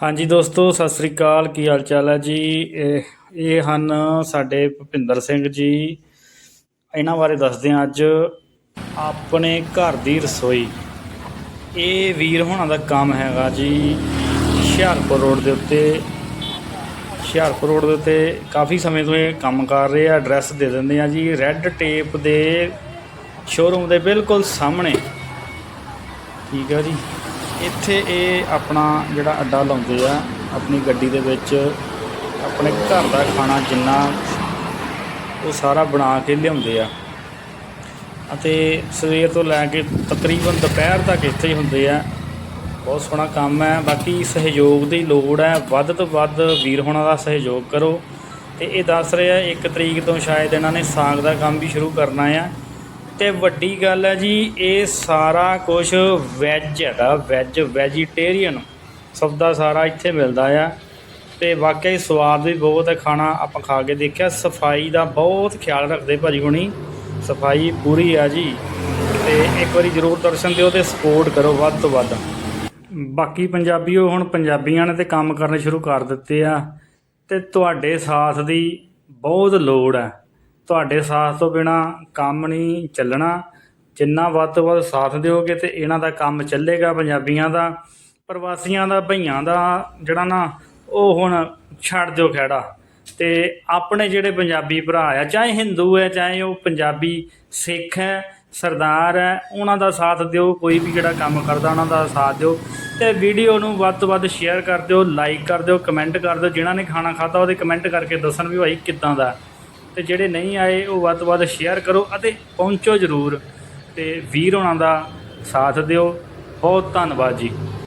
ਹਾਂਜੀ ਦੋਸਤੋ, ਸਤਿ ਸ੍ਰੀ ਅਕਾਲ। ਕੀ ਹਾਲ ਚਾਲ ਹੈ ਜੀ? ਇਹ ਇਹ ਹਨ ਸਾਡੇ ਭੁਪਿੰਦਰ ਸਿੰਘ ਜੀ। ਇਹਨਾਂ ਬਾਰੇ ਦੱਸਦੇ ਹਾਂ ਅੱਜ ਆਪਣੇ ਘਰ ਦੀ ਰਸੋਈ। ਇਹ ਵੀਰ ਹੋਣਾ ਦਾ ਕੰਮ ਹੈਗਾ ਜੀ ਹੁਸ਼ਿਆਰਪੁਰ ਰੋਡ ਦੇ ਉੱਤੇ। ਹੁਸ਼ਿਆਰਪੁਰ ਰੋਡ ਦੇ ਉੱਤੇ ਕਾਫੀ ਸਮੇਂ ਤੋਂ ਇਹ ਕੰਮ ਕਰ ਰਹੇ ਆ ਐਡਰੈਸ ਦੇ ਦਿੰਦੇ ਆ ਜੀ। ਰੈੱਡ ਟੇਪ ਦੇ ਸ਼ੋਰੂਮ ਦੇ ਬਿਲਕੁਲ ਸਾਹਮਣੇ। ਠੀਕ ਹੈ ਜੀ। ਇੱਥੇ ਇਹ ਆਪਣਾ ਜਿਹੜਾ ਅੱਡਾ ਲਾਉਂਦੇ ਆ, ਆਪਣੀ ਗੱਡੀ ਦੇ ਵਿੱਚ ਆਪਣੇ ਘਰ ਦਾ ਖਾਣਾ ਜਿੰਨਾ ਉਹ ਸਾਰਾ ਬਣਾ ਕੇ ਲਿਆਉਂਦੇ ਆ। ਅਤੇ ਸਵੇਰ ਤੋਂ ਲੈ ਕੇ ਤਕਰੀਬਨ ਦੁਪਹਿਰ ਤੱਕ ਇੱਥੇ ਹੀ ਹੁੰਦੇ ਆ। ਬਹੁਤ ਸੋਹਣਾ ਕੰਮ ਹੈ। ਬਾਕੀ ਸਹਿਯੋਗ ਦੀ ਲੋੜ ਹੈ। ਵੱਧ ਤੋਂ ਵੱਧ ਵੀਰ ਹੋਣਾ ਦਾ ਸਹਿਯੋਗ ਕਰੋ। ਤੇ ਇਹ ਦੱਸ ਰਿਹਾ 1 ਤਰੀਕ ਤੋਂ ਸ਼ਾਇਦ ਇਹਨਾਂ ਨੇ ਸਾਗ ਦਾ ਕੰਮ ਵੀ ਸ਼ੁਰੂ ਕਰਨਾ ਆ। ਤੇ ਵੱਡੀ ਗੱਲ ਹੈ ਜੀ, ਇਹ ਸਾਰਾ ਕੁਝ ਵੈਜ ਹੈਗਾ ਵੈਜ ਵੈਜੀਟੇਰੀਅਨ ਸੌਦਾ ਸਾਰਾ ਇੱਥੇ ਮਿਲਦਾ ਆ। ਤੇ ਵਾਕਈ ਸਵਾਦ ਵੀ ਬਹੁਤ ਹੈ ਖਾਣਾ, ਆਪਾਂ ਖਾ ਕੇ ਦੇਖਿਆ, ਸਫ਼ਾਈ ਦਾ ਬਹੁਤ ਖਿਆਲ ਰੱਖਦੇ ਭਾਜੀ ਹੁਣੀ। ਸਫ਼ਾਈ ਪੂਰੀ ਆ ਜੀ। ਤੇ ਇੱਕ ਵਾਰੀ ਜ਼ਰੂਰ ਦਰਸ਼ਨ ਦਿਓ ਤੇ ਸਪੋਰਟ ਕਰੋ ਵੱਧ ਤੋਂ ਵੱਧ। ਬਾਕੀ ਪੰਜਾਬੀਓ, ਹੁਣ ਪੰਜਾਬੀਆਂ ਨੇ ਤੇ ਕੰਮ ਕਰਨੇ ਸ਼ੁਰੂ ਕਰ ਦਿੱਤੇ ਆ। ਤੇ ਤੁਹਾਡੇ ਸਾਥ ਦੀ ਬਹੁਤ ਲੋੜ ਹੈ ਤੁਹਾਡੇ ਸਾਥ ਤੋਂ ਬਿਨਾ ਕੰਮ ਨਹੀਂ ਚੱਲਣਾ। ਜਿੰਨਾ ਵੱਧ ਤੋਂ ਵੱਧ ਸਾਥ ਦਿਓਗੇ ਤੇ ਇਹਨਾਂ ਦਾ ਕੰਮ ਚੱਲੇਗਾ, ਪੰਜਾਬੀਆਂ ਦਾ, ਪ੍ਰਵਾਸੀਆਂ ਦਾ, ਭਈਆਂ ਦਾ, ਜਿਹੜਾ ਨਾ, ਉਹ ਹੁਣ ਛੱਡ ਦਿਓ ਖਹਿੜਾ। ਤੇ ਆਪਣੇ ਜਿਹੜੇ ਪੰਜਾਬੀ ਭਰਾ ਆ, ਚਾਹੇ ਹਿੰਦੂ ਹੈ ਚਾਹੇ ਉਹ ਪੰਜਾਬੀ ਸਿੱਖ ਹੈ ਸਰਦਾਰ ਹੈ ਉਹਨਾਂ ਦਾ ਸਾਥ ਦਿਓ, ਕੋਈ ਵੀ ਜਿਹੜਾ ਕੰਮ ਕਰਦਾ, ਉਹਨਾਂ ਦਾ ਸਾਥ ਦਿਓ। ਤੇ ਵੀਡੀਓ ਨੂੰ ਵੱਧ ਤੋਂ ਵੱਧ ਸ਼ੇਅਰ ਕਰ ਦਿਓ, ਲਾਈਕ ਕਰ ਦਿਓ, ਕਮੈਂਟ ਕਰ ਦਿਓ। ਜਿਨ੍ਹਾਂ ਨੇ ਖਾਣਾ ਖਾਧਾ, ਉਹਦੇ ਕਮੈਂਟ ਕਰਕੇ ਦੱਸਣ ਵੀ ਭਾਈ ਕਿੱਦਾਂ ਦਾ। ਤੇ ਜਿਹੜੇ ਨਹੀਂ ਆਏ ਉਹ ਵੱਧ ਤੋਂ ਵੱਧ ਸ਼ੇਅਰ ਕਰੋ ਅਤੇ ਪਹੁੰਚੋ ਜ਼ਰੂਰ ਤੇ ਵੀਰ ਹੋਣਾ ਦਾ ਸਾਥ ਦਿਓ। ਬਹੁਤ ਧੰਨਵਾਦ ਜੀ।